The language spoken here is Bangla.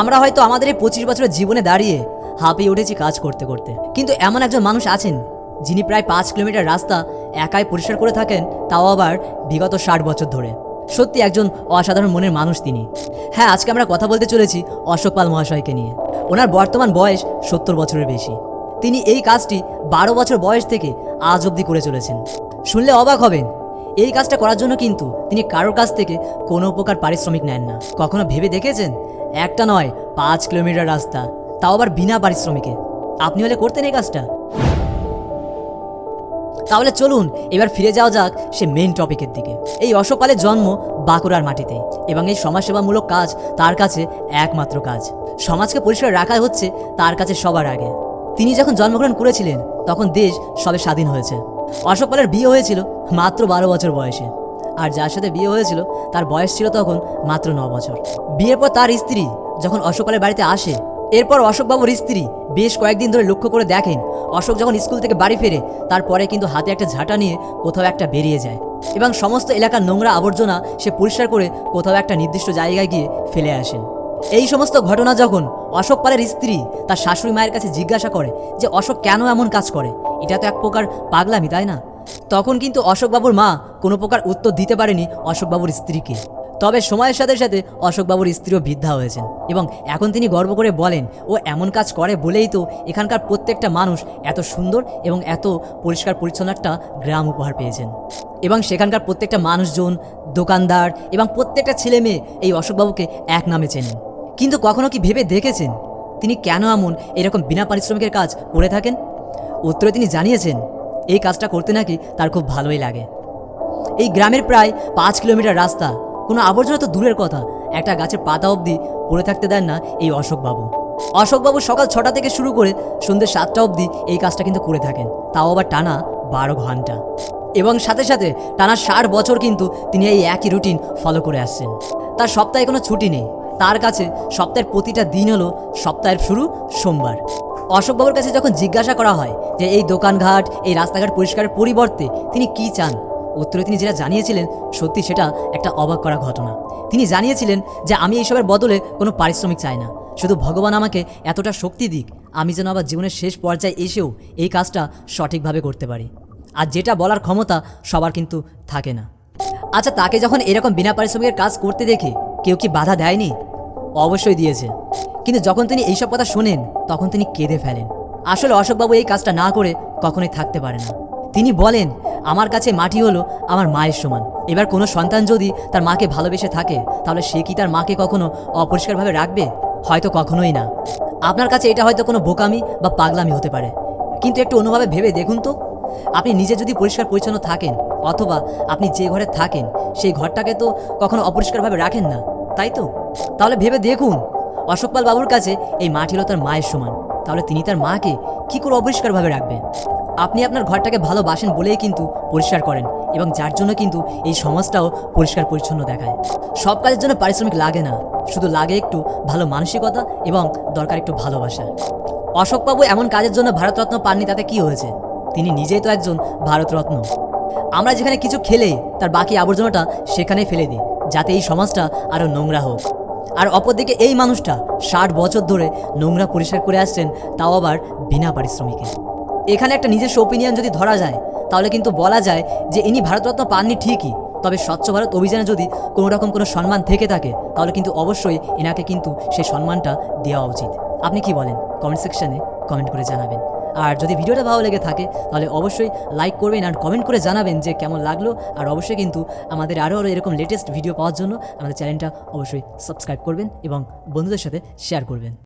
আমরা হয়তো আমাদের এই পঁচিশ বছরের জীবনে দাঁড়িয়ে হাঁপিয়ে উঠেছি কাজ করতে করতে। কিন্তু এমন একজন মানুষ আছেন, যিনি প্রায় পাঁচ কিলোমিটার রাস্তা একাই পরিষ্কার করে থাকেন, তাও আবার বিগত ষাট বছর ধরে। সত্যি একজন অসাধারণ মনের মানুষ তিনি। হ্যাঁ আজকে আমরা কথা বলতে চলেছি অশোক পাল মহাশয়কে নিয়ে। ওনার বর্তমান বয়স সত্তর বছরের বেশি। তিনি এই কাজটি বারো বছর বয়স থেকে আজ অবধি করে চলেছেন। শুনলে অবাক হবেন, এই কাজটা করার জন্য কিন্তু তিনি কারোর কাছ থেকে কোনো প্রকার পারিশ্রমিক নেন না। কখনো ভেবে দেখেছেন একটা নয়, পাঁচ কিলোমিটার রাস্তা। তাও আবার বিনা পারিশ্রমিকে। আপনি হলে করতেন এই কাজটা। তাহলে চলুন, এবার ফিরে যাওয়া যাক সে মেন টপিকের দিকে। এই অশোক পালের জন্ম বাঁকুড়ার মাটিতে এবং এই সমাজসেবামূলক কাজ তার কাছে একমাত্র কাজ। সমাজকে পরিষ্কার রাখাই হচ্ছে তার কাছে সবার আগে। তিনি যখন জন্মগ্রহণ করেছিলেন, তখন দেশ সবে স্বাধীন হয়েছে। অশোক পালের বিয়ে হয়েছিল মাত্র বারো বছর বয়সে। আর যার সাথে বিয়ে হয়েছিল, তার বয়স ছিল তখন মাত্র ন বছর। বিয়ের পর তার স্ত্রী যখন অশোক পালের বাড়িতে আসে, এরপর অশোকবাবুর স্ত্রী বেশ কয়েকদিন ধরে লক্ষ্য করে দেখেন, অশোক যখন স্কুল থেকে বাড়ি ফেরে, তারপরে কিন্তু হাতে একটা ঝাঁটা নিয়ে কোথাও একটা বেরিয়ে যায় এবং সমস্ত এলাকার নোংরা আবর্জনা সে পরিষ্কার করে কোথাও একটা নির্দিষ্ট জায়গায় গিয়ে ফেলে আসেন। এই সমস্ত ঘটনা যখন অশোক পালের স্ত্রী তার শাশুড়ি মায়ের কাছে জিজ্ঞাসা করে যে, অশোক কেন এমন কাজ করে? এটা তো এক প্রকার পাগলামি, তাই না? তখন কিন্তু অশোকবাবুর মা কোনো প্রকার উত্তর দিতে পারেনি অশোকবাবুর স্ত্রীকে। তবে সময়ের সাথে সাথে অশোকবাবুর স্ত্রীও বৃদ্ধা হয়েছেন এবং এখন তিনি গর্ব করে বলেন, ও এমন কাজ করে বলেই তো এখানকার প্রত্যেকটা মানুষ এত সুন্দর এবং এত পরিষ্কার পরিচ্ছন্ন একটা গ্রাম উপহার পেয়েছেন। এবং সেখানকার প্রত্যেকটা মানুষজন, দোকানদার এবং প্রত্যেকটা ছেলে মেয়ে এই অশোকবাবুকে এক নামে চেনেন। কিন্তু কখনো কি ভেবে দেখেছেন তিনি কেন এমন এরকম বিনা পারিশ্রমিকের কাজ করে থাকেন? উত্তরে তিনি জানিয়েছেন এই কাজটা করতে নাকি তার খুব ভালোই লাগে। এই গ্রামের প্রায় পাঁচ কিলোমিটার রাস্তা, কোনো আবর্জনা তো দূরের কথা, একটা গাছের পাতা অবধি পড়ে থাকতে দেন না এই অশোকবাবু। অশোকবাবু সকাল ছটা থেকে শুরু করে সন্ধ্যে সাতটা অবধি এই কাজটা কিন্তু করে থাকেন, তাও আবার টানা বারো ঘণ্টা। এবং সাথে সাথে টানা ষাট বছর কিন্তু তিনি এই একই রুটিন ফলো করে আসছেন। তার সপ্তাহে কোনো ছুটি নেই, তার কাছে সপ্তাহের প্রতিটা দিন হলো সপ্তাহের শুরু, সোমবার। অশোকবাবুর কাছে যখন জিজ্ঞাসা করা হয় যে এই দোকানঘাট, এই রাস্তাঘাট পরিষ্কারের পরিবর্তে তিনি কি চান, উত্তরে তিনি যেটা জানিয়েছিলেন, সত্যি সেটা একটা অবাক করা ঘটনা। তিনি জানিয়েছিলেন যে আমি এইসবের বদলে কোনো পারিশ্রমিক চাই না। শুধু ভগবান আমাকে এতটা শক্তি দিক, আমি যেন আবার জীবনের শেষ পর্যায়ে এসেও এই কাজটা সঠিকভাবে করতে পারি। আর যেটা বলার ক্ষমতা সবার কিন্তু থাকে না। আচ্ছা তাকে যখন এরকম বিনা পারিশ্রমিকের কাজ করতে দেখে কেউ কি বাধা দেয়নি? অবশ্যই দিয়েছে। কিন্তু যখন তিনি এইসব কথা শোনেন, তখন তিনি কেঁদে ফেলেন। আসলে অশোকবাবু এই কাজটা না করে কখনোই থাকতে পারে না। তিনি বলেন, আমার কাছে মাটি হলো আমার মায়ের সমান। এবার কোনো সন্তান যদি তার মাকে ভালোবেসে থাকে, তাহলে সে কি তার মাকে কখনো অপরিষ্কারভাবে রাখবে? হয়তো কখনোই না। আপনার কাছে এটা হয়তো কোনো বোকামি বা পাগলামি হতে পারে। কিন্তু একটু অনুভাবে ভেবে দেখুন তো। আপনি নিজে যদি পরিষ্কার পরিচ্ছন্ন থাকেন, অথবা আপনি যে ঘরে থাকেন, সেই ঘরটাকে তো কখনো অপরিষ্কারভাবে রাখেন না, তাই তো? তাহলে ভেবে দেখুন অশোকপাল বাবুর কাছে এই মাটি হলো তার মায়ের সমান। তাহলে তিনি তার মাকে কি করে অপরিষ্কারভাবে রাখবেন? আপনি আপনার ঘরটাকে ভালোবাসেন বলেই কিন্তু পরিষ্কার করেন এবং যার জন্য কিন্তু এই সমাজটাও পরিষ্কার পরিচ্ছন্ন দেখায়। সব কাজের জন্য পারিশ্রমিক লাগে না, শুধু লাগে একটু ভালো মানসিকতা এবং দরকার একটু ভালোবাসা। অশোকবাবু এমন কাজের জন্য ভারতরত্ন পাননি, তাতে কি হয়েছে? তিনি নিজেই তো একজন ভারতরত্ন। আমরা যেখানে কিছু খেলে তার বাকি আবর্জনাটা সেখানে ফেলে দিই, যাতে এই সমাজটা আরও নোংরা হোক। আর অপরদিকে এই মানুষটা ষাট বছর ধরে নোংরা পরিষ্কার করে আসছেন, তাও আবার বিনা পারিশ্রমিকে। এখানে একটা নিজস্ব ওপিনিয়ন যদি ধরা যায়, তাহলে কিন্তু বলা যায় যে ইনি ভারতরত্ন পাননি ঠিকই। তবে স্বচ্ছ ভারত অভিযানে যদি কোনো রকম কোনো সম্মান থেকে থাকে, তাহলে কিন্তু অবশ্যই এনাকে কিন্তু সেই সম্মানটা দেওয়া উচিত। আপনি কি বলেন? কমেন্ট সেকশনে কমেন্ট করে জানাবেন। আর যদি ভিডিওটা ভালো লেগে থাকে, তাহলে অবশ্যই লাইক করবেন আর কমেন্ট করে জানাবেন যে কেমন লাগল। আর অবশ্যই কিন্তু আমাদের আরও আরও এরকম লেটেস্ট ভিডিও পাওয়ার জন্য আমাদের চ্যানেলটা অবশ্যই সাবস্ক্রাইব করবেন এবং বন্ধুদের সাথে শেয়ার করবেন।